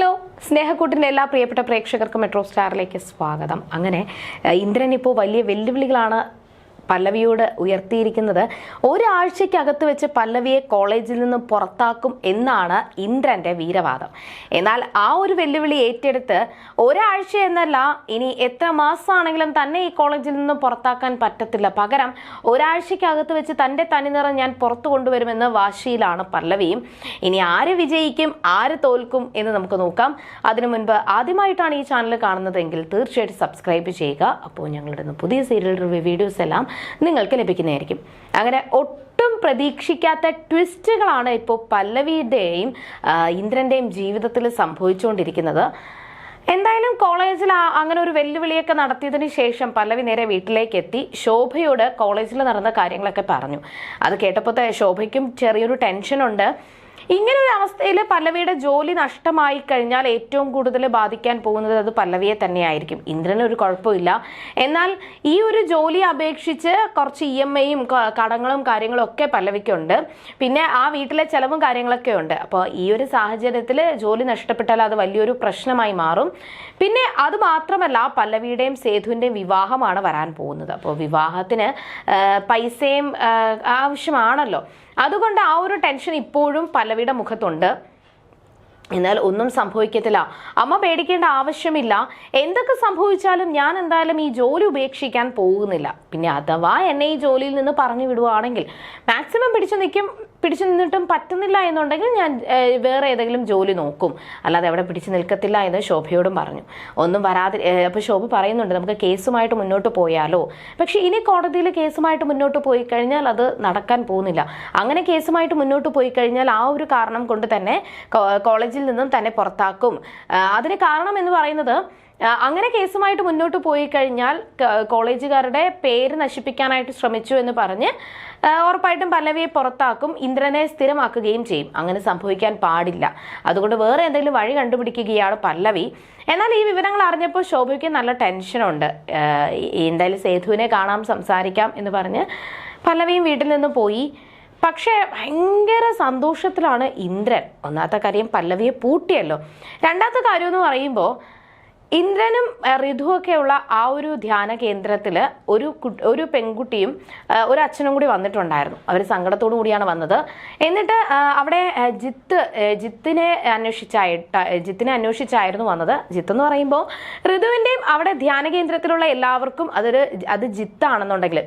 Hello സ്നേഹക്കൂട്ടിന്റെ എല്ലാ പ്രിയപ്പെട്ട പ്രേക്ഷകർക്കും മെട്രോ സ്റ്റാറിലേക്ക് സ്വാഗതം. അങ്ങനെ ഇന്ദ്രൻ ഇപ്പോൾ വലിയ വെല്ലുവിളികളാണ് പല്ലവിയോട് ഉയർത്തിയിരിക്കുന്നത് ഒരാഴ്ചയ്ക്കകത്ത് വെച്ച് പല്ലവിയെ കോളേജിൽ നിന്ന് പുറത്താക്കും എന്നാണ് ഇന്ദ്രന്റെ വീരവാദം. എന്നാൽ ആ ഒരു വെല്ലുവിളി ഏറ്റെടുത്ത് ഒരാഴ്ച എന്നല്ല ഇനി എത്ര മാസമാണെങ്കിലും തന്നെ ഈ കോളേജിൽ നിന്ന് പുറത്താക്കാൻ പറ്റത്തില്ല. പകരം ഒരാഴ്ചയ്ക്കകത്ത് വെച്ച് തന്റെ തനിനിറം ഞാൻ പുറത്തു കൊണ്ടുവരുമെന്ന് വാശിയിലാണ് പല്ലവിയും. ഇനി ആര് വിജയിക്കും ആര് തോൽക്കും എന്ന് നമുക്ക് നോക്കാം. അതിനു മുൻപ് ആദ്യമായിട്ടാണ് ഈ ചാനൽ കാണുന്നതെങ്കിൽ തീർച്ചയായിട്ടും സബ്സ്ക്രൈബ് ചെയ്യുക. അപ്പോൾ ഞങ്ങളുടെ പുതിയ സീരിയൽ റിവ്യൂ വീഡിയോസ് എല്ലാം നിങ്ങൾക്ക് ലഭിക്കുന്നതായിരിക്കും. അങ്ങനെ ഒട്ടും പ്രതീക്ഷിക്കാത്ത ട്വിസ്റ്റുകളാണ് ഇപ്പോൾ പല്ലവിയുടെയും ഇന്ദ്രന്റെയും ജീവിതത്തിൽ സംഭവിച്ചുകൊണ്ടിരിക്കുന്നത്. എന്തായാലും കോളേജിൽ അങ്ങനെ ഒരു വെല്ലുവിളിയൊക്കെ നടത്തിയതിന് ശേഷം പല്ലവി നേരെ വീട്ടിലേക്ക് എത്തി ശോഭയോട് കോളേജിൽ നടന്ന കാര്യങ്ങളൊക്കെ പറഞ്ഞു. അത് കേട്ടപ്പോൾ ശോഭയ്ക്കും ചെറിയൊരു ടെൻഷനുണ്ട്. ഇങ്ങനെ ഒരു അവസ്ഥയിൽ പല്ലവിയുടെ ജോലി നഷ്ടമായി കഴിഞ്ഞാൽ ഏറ്റവും കൂടുതൽ ബാധിക്കാൻ പോകുന്നത് അത് പല്ലവിയെ തന്നെയായിരിക്കും. ഇന്ദ്രന് ഒരു കുഴപ്പമില്ല. എന്നാൽ ഈ ഒരു ജോലി അപേക്ഷിച്ച് കുറച്ച് ഇ എം ഐയും കടങ്ങളും കാര്യങ്ങളും ഒക്കെ പല്ലവിക്കുണ്ട്. പിന്നെ ആ വീട്ടിലെ ചിലവും കാര്യങ്ങളൊക്കെ ഉണ്ട്. അപ്പോൾ ഈ ഒരു സാഹചര്യത്തിൽ ജോലി നഷ്ടപ്പെട്ടാൽ അത് വലിയൊരു പ്രശ്നമായി മാറും. പിന്നെ അത് മാത്രമല്ല പല്ലവിയുടെയും സേതുവിന്റെയും വിവാഹമാണ് വരാൻ പോകുന്നത്. അപ്പോൾ വിവാഹത്തിന് പൈസയും ആവശ്യമാണല്ലോ. അതുകൊണ്ട് ആ ഒരു ടെൻഷൻ ഇപ്പോഴും പല്ലവിയുടെ മുഖത്തുണ്ട്. എന്നാൽ ഒന്നും സംഭവിക്കത്തില്ല. അമ്മ പേടിക്കേണ്ട ആവശ്യമില്ല. എന്തൊക്കെ സംഭവിച്ചാലും ഞാൻ എന്തായാലും ഈ ജോലി ഉപേക്ഷിക്കാൻ പോകുന്നില്ല. പിന്നെ അഥവാ എന്നെ ഈ ജോലിയിൽ നിന്ന് പറഞ്ഞു വിടുവാണെങ്കിൽ മാക്സിമം പിടിച്ചു നിൽക്കും പിടിച്ചു നിന്നിട്ടും പറ്റുന്നില്ല എന്നുണ്ടെങ്കിൽ ഞാൻ വേറെ ഏതെങ്കിലും ജോലി നോക്കും. അല്ലാതെ അവിടെ പിടിച്ചു നിൽക്കത്തില്ല എന്ന് ശോഭയോടും പറഞ്ഞു. ഒന്നും വരാതി അപ്പോൾ ശോഭ പറയുന്നുണ്ട് നമുക്ക് കേസുമായിട്ട് മുന്നോട്ട് പോയാലോ? പക്ഷേ ഇനി കോടതിയിൽ കേസുമായിട്ട് മുന്നോട്ട് പോയി കഴിഞ്ഞാൽ അത് നടക്കാൻ പോകുന്നില്ല. അങ്ങനെ കേസുമായിട്ട് മുന്നോട്ട് പോയി കഴിഞ്ഞാൽ ആ ഒരു കാരണം കൊണ്ട് തന്നെ കോളേജിൽ നിന്നും തന്നെ പുറത്താക്കും. അതിന് കാരണം എന്ന് പറയുന്നത് അങ്ങനെ കേസുമായിട്ട് മുന്നോട്ട് പോയി കഴിഞ്ഞാൽ കോളേജുകാരുടെ പേര് നശിപ്പിക്കാനായിട്ട് ശ്രമിച്ചു എന്ന് പറഞ്ഞ് ഉറപ്പായിട്ടും പല്ലവിയെ പുറത്താക്കും ഇന്ദ്രനെ സ്ഥിരമാക്കുകയും ചെയ്യും. അങ്ങനെ സംഭവിക്കാൻ പാടില്ല. അതുകൊണ്ട് വേറെ എന്തെങ്കിലും വഴി കണ്ടുപിടിക്കുകയാണ് പല്ലവി. എന്നാൽ ഈ വിവരങ്ങൾ അറിഞ്ഞപ്പോൾ ശോഭയ്ക്ക് നല്ല ടെൻഷനുണ്ട് എന്തായാലും സേതുവിനെ കാണാം സംസാരിക്കാം എന്ന് പറഞ്ഞ് പല്ലവിയും വീട്ടിൽ നിന്ന് പോയി. പക്ഷേ ഭയങ്കര സന്തോഷത്തിലാണ് ഇന്ദ്രൻ. ഒന്നാമത്തെ കാര്യം പല്ലവിയെ പൂട്ടിയല്ലോ. രണ്ടാമത്തെ കാര്യം എന്ന് പറയുമ്പോൾ ഇന്ദ്രനും ഋതുവൊക്കെയുള്ള ആ ഒരു ധ്യാന കേന്ദ്രത്തിൽ ഒരു ഒരു പെൺകുട്ടിയും ഒരു അച്ഛനും കൂടി വന്നിട്ടുണ്ടായിരുന്നു. അവർ സങ്കടത്തോടു കൂടിയാണ് വന്നത്. എന്നിട്ട് അവിടെ ജിത്ത് ജിത്തിനെ അന്വേഷിച്ചായിട്ട് ജിത്തിനെ അന്വേഷിച്ചായിരുന്നു വന്നത്. ജിത്ത് എന്ന് പറയുമ്പോൾ ഋതുവിന്റെയും അവിടെ ധ്യാന കേന്ദ്രത്തിലുള്ള എല്ലാവർക്കും അതൊരു അത് ജിത്താണെന്നുണ്ടെങ്കിൽ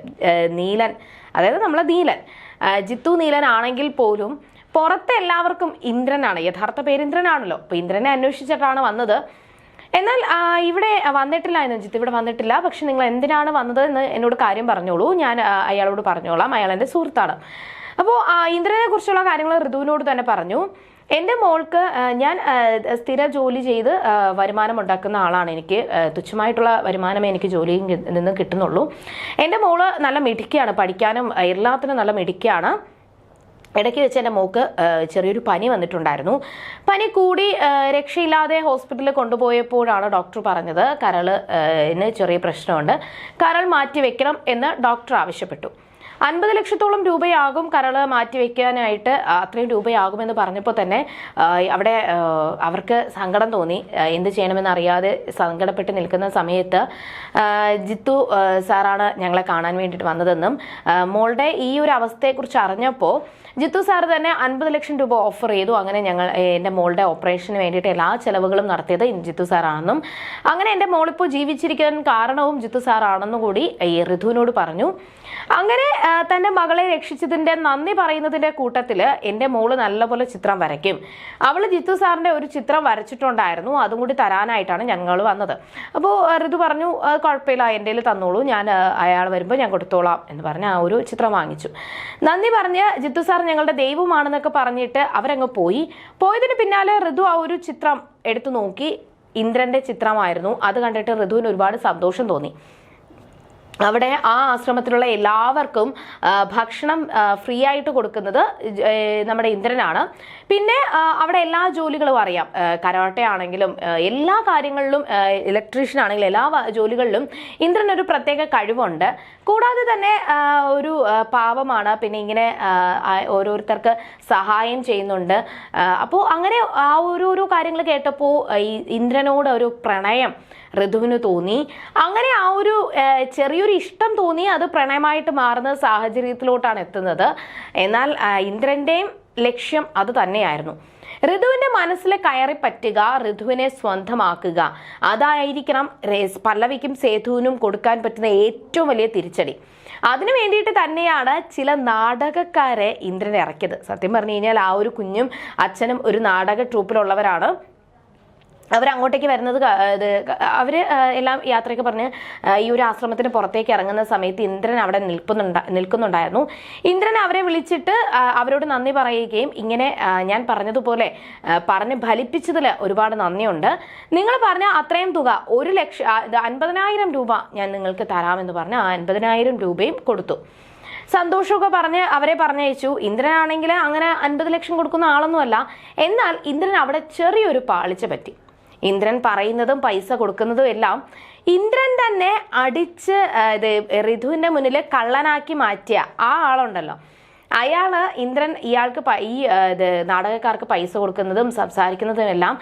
നീലൻ അതായത് നമ്മളെ നീലൻ ജിത്തു നീലൻ ആണെങ്കിൽ പോലും പുറത്തെ എല്ലാവർക്കും ഇന്ദ്രനാണ്. യഥാർത്ഥ പേര് ഇന്ദ്രനാണല്ലോ അപ്പൊ ഇന്ദ്രനെ അന്വേഷിച്ചിട്ടാണ് വന്നത്. എന്നാൽ ഇവിടെ വന്നിട്ടില്ല എന്ന് ഇവിടെ വന്നിട്ടില്ല. പക്ഷെ നിങ്ങൾ എന്തിനാണ് വന്നത് എന്ന് എന്നോട് കാര്യം പറഞ്ഞോളൂ. ഞാൻ അയാളോട് പറഞ്ഞോളാം. അയാൾ എന്റെ സുഹൃത്താണ്. അപ്പോൾ ഇന്ദ്രനെ കുറിച്ചുള്ള കാര്യങ്ങൾ ഋതുവിനോട് തന്നെ പറഞ്ഞു. എന്റെ മോൾക്ക് ഞാൻ സ്ഥിര ജോലി ചെയ്ത് വരുമാനം ഉണ്ടാക്കുന്ന ആളാണ് എനിക്ക്. തുച്ഛമായിട്ടുള്ള വരുമാനമേ എനിക്ക് ജോലിയിൽ നിന്ന് കിട്ടുന്നുള്ളൂ. എന്റെ മോൾ നല്ല മിടുക്കിയാണ്. പഠിക്കാനും എല്ലാത്തിനും നല്ല മിടുക്കിയാണ്. ഇടയ്ക്ക് വെച്ച് എന്റെ മോക്ക് ചെറിയൊരു പനി വന്നിട്ടുണ്ടായിരുന്നു. പനി കൂടി രക്ഷയില്ലാതെ ഹോസ്പിറ്റലിൽ കൊണ്ടുപോയപ്പോഴാണ് ഡോക്ടർ പറഞ്ഞത് കരൾ ആ, ചെറിയ പ്രശ്നമുണ്ട്. കരൾ മാറ്റി വെക്കണം എന്ന് ഡോക്ടർ ആവശ്യപ്പെട്ടു. അൻപത് ലക്ഷത്തോളം രൂപയാകും കരൾ മാറ്റിവെക്കാനായിട്ട് അത്രയും രൂപയാകുമെന്ന് പറഞ്ഞപ്പോൾ തന്നെ അവിടെ അവർക്ക് സങ്കടം തോന്നി. എന്ത് ചെയ്യണമെന്ന് അറിയാതെ സങ്കടപ്പെട്ട് നിൽക്കുന്ന സമയത്ത് ജിത്തു സാറാണ് ഞങ്ങളെ കാണാൻ വേണ്ടിയിട്ട് വന്നതെന്നും മോളുടെ ഈ ഒരു അവസ്ഥയെക്കുറിച്ച് അറിഞ്ഞപ്പോൾ ജിത്തു സാർ തന്നെ അൻപത് ലക്ഷം രൂപ ഓഫർ ചെയ്തു. അങ്ങനെ ഞങ്ങൾ എന്റെ മോളുടെ ഓപ്പറേഷന് വേണ്ടിയിട്ട് എല്ലാ ചെലവുകളും നടത്തിയത് ജിത്തു സാറാണെന്നും അങ്ങനെ എന്റെ മോളിപ്പോൾ ജീവിച്ചിരിക്കാൻ കാരണവും ജിത്തു സാറാണെന്നും കൂടി ഈ ഋതുവിനോട് പറഞ്ഞു. അങ്ങനെ തന്റെ മകളെ രക്ഷിച്ചതിന്റെ നന്ദി പറയുന്നതിന്റെ കൂട്ടത്തിൽ എന്റെ മോൾ നല്ലപോലെ ചിത്രം വരയ്ക്കും. അവൾ ജിത്തു സാറിന്റെ ഒരു ചിത്രം വരച്ചിട്ടുണ്ടായിരുന്നു. അതും കൂടി തരാനായിട്ടാണ് ഞങ്ങൾ വന്നത്. അപ്പോൾ ഋതു പറഞ്ഞു "അത് കുഴപ്പമില്ല എന്റെ തന്നോളൂ. ഞാൻ അയാൾ വരുമ്പോൾ ഞാൻ കൊടുത്തോളാം എന്ന് പറഞ്ഞ് ആ ഒരു ചിത്രം വാങ്ങിച്ചു. നന്ദി പറഞ്ഞ് ജിത്തു സാർ ഞങ്ങളുടെ ദൈവമാണെന്നൊക്കെ പറഞ്ഞിട്ട് അവരങ്ങ് പോയി. പോയതിന് പിന്നാലെ ഋതു ആ ഒരു ചിത്രം എടുത്തു നോക്കി. ഇന്ദ്രന്റെ ചിത്രമായിരുന്നു. അത് കണ്ടിട്ട് ഋതുവിന് ഒരുപാട് സന്തോഷം തോന്നി. അവിടെ ആ ആശ്രമത്തിലുള്ള എല്ലാവർക്കും ഭക്ഷണം ഫ്രീ ആയിട്ട് കൊടുക്കുന്നത് നമ്മുടെ ഇന്ദ്രനാണ്. പിന്നെ അവിടെ എല്ലാ ജോലികളും അറിയാം. കരാട്ടെ ആണെങ്കിലും എല്ലാ കാര്യങ്ങളിലും ഇലക്ട്രീഷ്യൻ ആണെങ്കിലും എല്ലാ ജോലികളിലും ഇന്ദ്രൻ ഒരു പ്രത്യേക കഴിവുണ്ട്. കൂടാതെ തന്നെ ഒരു പാവമാണ്. പിന്നെ ഇങ്ങനെ ഓരോരുത്തർക്ക് സഹായം ചെയ്യുന്നുണ്ട്. അപ്പോൾ അങ്ങനെ ആ ഓരോരോ കാര്യങ്ങൾ കേട്ടപ്പോൾ ഇന്ദ്രനോട് ഒരു പ്രണയം ഋതുവിന് തോന്നി. അങ്ങനെ ആ ഒരു ചെറിയൊരു ഇഷ്ടം തോന്നി അത് പ്രണയമായിട്ട് മാറുന്ന സാഹചര്യത്തിലോട്ടാണ് എത്തുന്നത്. എന്നാൽ ഇന്ദ്രന്റെയും ലക്ഷ്യം അത് തന്നെയായിരുന്നു. ഋതുവിന്റെ മനസ്സിൽ കയറി പറ്റുക ഋതുവിനെ സ്വന്തമാക്കുക. അതായിരിക്കണം പല്ലവിക്കും സേതുവിനും കൊടുക്കാൻ പറ്റുന്ന ഏറ്റവും വലിയ തിരിച്ചടി. അതിനു വേണ്ടിയിട്ട് തന്നെയാണ് ചില നാടകക്കാരെ ഇന്ദ്രൻ ഇറക്കിയത്. സത്യം പറഞ്ഞു കഴിഞ്ഞാൽ ആ ഒരു കുഞ്ഞും അച്ഛനും ഒരു നാടക ട്രൂപ്പിലുള്ളവരാണ്. അവരങ്ങോട്ടേക്ക് വരുന്നത് അവർ എല്ലാം യാത്രയൊക്കെ പറഞ്ഞ് ഈ ഒരു ആശ്രമത്തിന് പുറത്തേക്ക് ഇറങ്ങുന്ന സമയത്ത് ഇന്ദ്രൻ അവിടെ നിൽക്കുന്നുണ്ട നിൽക്കുന്നുണ്ടായിരുന്നു. ഇന്ദ്രൻ അവരെ വിളിച്ചിട്ട് അവരോട് നന്ദി പറയുകയും ഇങ്ങനെ ഞാൻ പറഞ്ഞതുപോലെ പറഞ്ഞ് ഫലിപ്പിച്ചതിൽ ഒരുപാട് നന്ദിയുണ്ട്. നിങ്ങൾ പറഞ്ഞ അത്രയും തുക ഒരു ലക്ഷം അൻപതിനായിരം രൂപ ഞാൻ നിങ്ങൾക്ക് തരാമെന്ന് പറഞ്ഞ് ആ അൻപതിനായിരം രൂപയും കൊടുത്തു. സന്തോഷമൊക്കെ പറഞ്ഞ് അവരെ പറഞ്ഞയച്ചു. ഇന്ദ്രനാണെങ്കിൽ അങ്ങനെ അൻപത് ലക്ഷം കൊടുക്കുന്ന ആളൊന്നുമല്ല. എന്നാൽ ഇന്ദ്രൻ അവിടെ ചെറിയൊരു പാളിച്ച പറ്റി. ഇന്ദ്രൻ പറയുന്നതും പൈസ കൊടുക്കുന്നതും എല്ലാം ഇന്ദ്രൻ തന്നെ അടിച്ച് ഇത് ഋതുവിന്റെ മുന്നിൽ കള്ളനാക്കി മാറ്റിയ ആ ആളുണ്ടല്ലോ. അയാൾ ഇന്ദ്രൻ ഇയാൾക്ക് ഈ ഇത് നാടകക്കാർക്ക് പൈസ കൊടുക്കുന്നതും സംസാരിക്കുന്നതുമെല്ലാം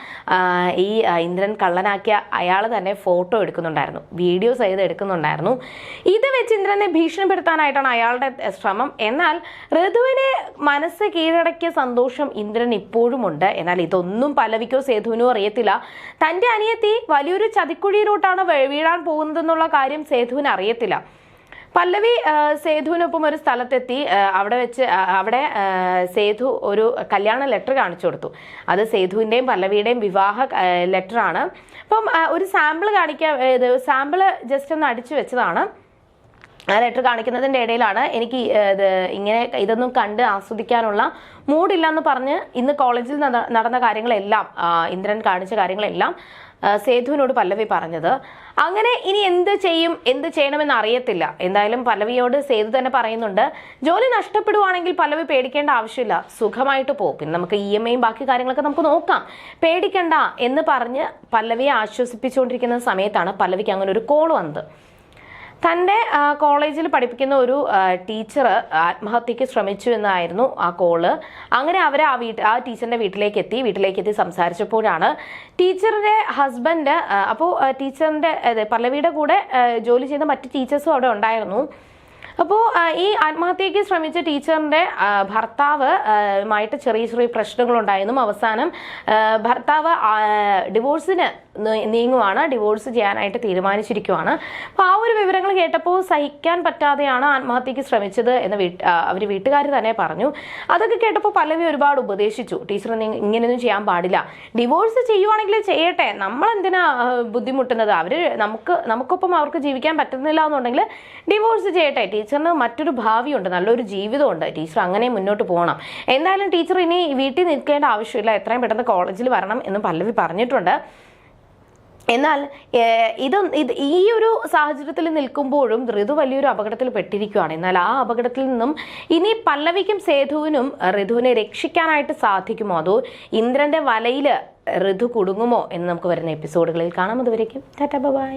ഈ ഇന്ദ്രൻ കള്ളനാക്കിയ അയാൾ തന്നെ ഫോട്ടോ എടുക്കുന്നുണ്ടായിരുന്നു വീഡിയോ ചെയ്ത് എടുക്കുന്നുണ്ടായിരുന്നു. ഇത് വെച്ച് ഇന്ദ്രനെ ഭീഷണിപ്പെടുത്താനായിട്ടാണ് അയാളുടെ ശ്രമം. എന്നാൽ ഋതുവിനെ മനസ്സ് കീഴടക്കിയ സന്തോഷം ഇന്ദ്രൻ ഇപ്പോഴും ഉണ്ട് എന്നാൽ ഇതൊന്നും പല്ലവിക്കോ സേതുവിനോ അറിയത്തില്ല. തന്റെ അനിയത്തി വലിയൊരു ചതിക്കുഴിയിലോട്ടാണ് വീഴാൻ പോകുന്നതെന്നുള്ള കാര്യം സേതുവിന് അറിയത്തില്ല. പല്ലവി സേതുവിനൊപ്പം ഒരു സ്ഥലത്തെത്തി അവിടെ വെച്ച് അവിടെ സേതു ഒരു കല്യാണ ലെറ്റർ കാണിച്ചു കൊടുത്തു. അത് സേതുവിന്റെയും പല്ലവിയുടെയും വിവാഹ ലെറ്ററാണ്. അപ്പം ഒരു സാമ്പിൾ കാണിക്കാൻ ഇത് സാമ്പിൾ ജസ്റ്റ് ഒന്ന് അടിച്ചു വെച്ചതാണ്. ആ ലെറ്റർ കാണിക്കുന്നതിന്റെ ഇടയിലാണ് എനിക്ക് ഇത് ഇങ്ങനെ ഇതൊന്നും കണ്ട് ആസ്വദിക്കാനുള്ള മൂഡില്ല എന്ന് പറഞ്ഞ് ഇന്ന് കോളേജിൽ നടന്ന കാര്യങ്ങളെല്ലാം ഇന്ദ്രൻ കാണിച്ച കാര്യങ്ങളെല്ലാം സേതുവിനോട് പല്ലവി പറഞ്ഞത്. അങ്ങനെ ഇനി എന്ത് ചെയ്യും എന്ത് ചെയ്യണമെന്ന് അറിയത്തില്ല. എന്തായാലും പല്ലവിയോട് സേതു തന്നെ പറയുന്നുണ്ട് ജോലി നഷ്ടപ്പെടുവാണെങ്കിൽ പല്ലവി പേടിക്കേണ്ട ആവശ്യമില്ല. സുഖമായിട്ട് പോകും. പിന്നെ നമുക്ക് ഇ എം ഐയും ബാക്കി കാര്യങ്ങളൊക്കെ നമുക്ക് നോക്കാം. പേടിക്കണ്ട എന്ന് പറഞ്ഞ് പല്ലവിയെ ആശ്വസിപ്പിച്ചുകൊണ്ടിരിക്കുന്ന സമയത്താണ് പല്ലവിക്ക് അങ്ങനെ ഒരു കോൾ വന്നത്. തന്റെ കോളേജിൽ പഠിപ്പിക്കുന്ന ഒരു ടീച്ചർ ആത്മഹത്യക്ക് ശ്രമിച്ചു എന്നായിരുന്നു ആ കോൾ. അങ്ങനെ അവർ ആ വീട്ട് ആ ടീച്ചറിന്റെ വീട്ടിലേക്ക് എത്തി വീട്ടിലേക്ക് എത്തി സംസാരിച്ചപ്പോഴാണ് ടീച്ചറിന്റെ ഹസ്ബൻഡ് അപ്പോൾ ടീച്ചറിന്റെ പല്ലവിയുടെ കൂടെ ജോലി ചെയ്യുന്ന മറ്റ് ടീച്ചേഴ്സും അവിടെ ഉണ്ടായിരുന്നു. അപ്പോൾ ഈ ആത്മഹത്യയ്ക്ക് ശ്രമിച്ച ടീച്ചറിന്റെ ഭർത്താവ് ആയിട്ട് ചെറിയ ചെറിയ പ്രശ്നങ്ങളുണ്ടായിരുന്നു. അവസാനം ഭർത്താവ് ഡിവോഴ്സിന് നീങ്ങുവാണ്. ഡിവോഴ്സ് ചെയ്യാനായിട്ട് തീരുമാനിച്ചിരിക്കുവാണ്. അപ്പോൾ ആ ഒരു വിവരങ്ങൾ കേട്ടപ്പോൾ സഹിക്കാൻ പറ്റാതെയാണ് ആത്മഹത്യയ്ക്ക് ശ്രമിച്ചത് എന്ന് വീട്ട് അവർ വീട്ടുകാർ തന്നെ പറഞ്ഞു. അതൊക്കെ കേട്ടപ്പോൾ പല്ലവി ഒരുപാട് ഉപദേശിച്ചു. ടീച്ചർ ഇങ്ങനെയൊന്നും ചെയ്യാൻ പാടില്ല. ഡിവോഴ്സ് ചെയ്യുവാണെങ്കിൽ ചെയ്യട്ടെ. നമ്മൾ എന്തിനാ ബുദ്ധിമുട്ടുന്നത്? അവർ നമുക്ക് നമുക്കൊപ്പം അവർക്ക് ജീവിക്കാൻ പറ്റുന്നില്ല എന്നുണ്ടെങ്കിൽ ഡിവോഴ്സ് ചെയ്യട്ടെ. ടീച്ചറിന് മറ്റൊരു ഭാവിയുണ്ട് നല്ലൊരു ജീവിതമുണ്ട്. ടീച്ചർ അങ്ങനെ മുന്നോട്ട് പോകണം. എന്തായാലും ടീച്ചർ ഇനി വീട്ടിൽ നിൽക്കേണ്ട ആവശ്യമില്ല. എത്രയും പെട്ടെന്ന് കോളേജിൽ വരണം എന്ന് പല്ലവി പറഞ്ഞിട്ടുണ്ട്. എന്നാൽ ഇത് ഇത് ഈ ഒരു സാഹചര്യത്തിൽ നിൽക്കുമ്പോഴും ഋതു വലിയൊരു അപകടത്തിൽ പെട്ടിരിക്കുകയാണ്. എന്നാൽ ആ അപകടത്തിൽ നിന്നും ഇനി പല്ലവിക്കും സേതുവിനും ഋതുവിനെ രക്ഷിക്കാനായിട്ട് സാധിക്കുമോ? അതോ ഇന്ദ്രന്റെ വലയിൽ ഋതു കുടുങ്ങുമോ എന്ന് നമുക്ക് വരുന്ന എപ്പിസോഡുകളിൽ കാണാം. അതുവരേക്കും ടാറ്റ ബൈ.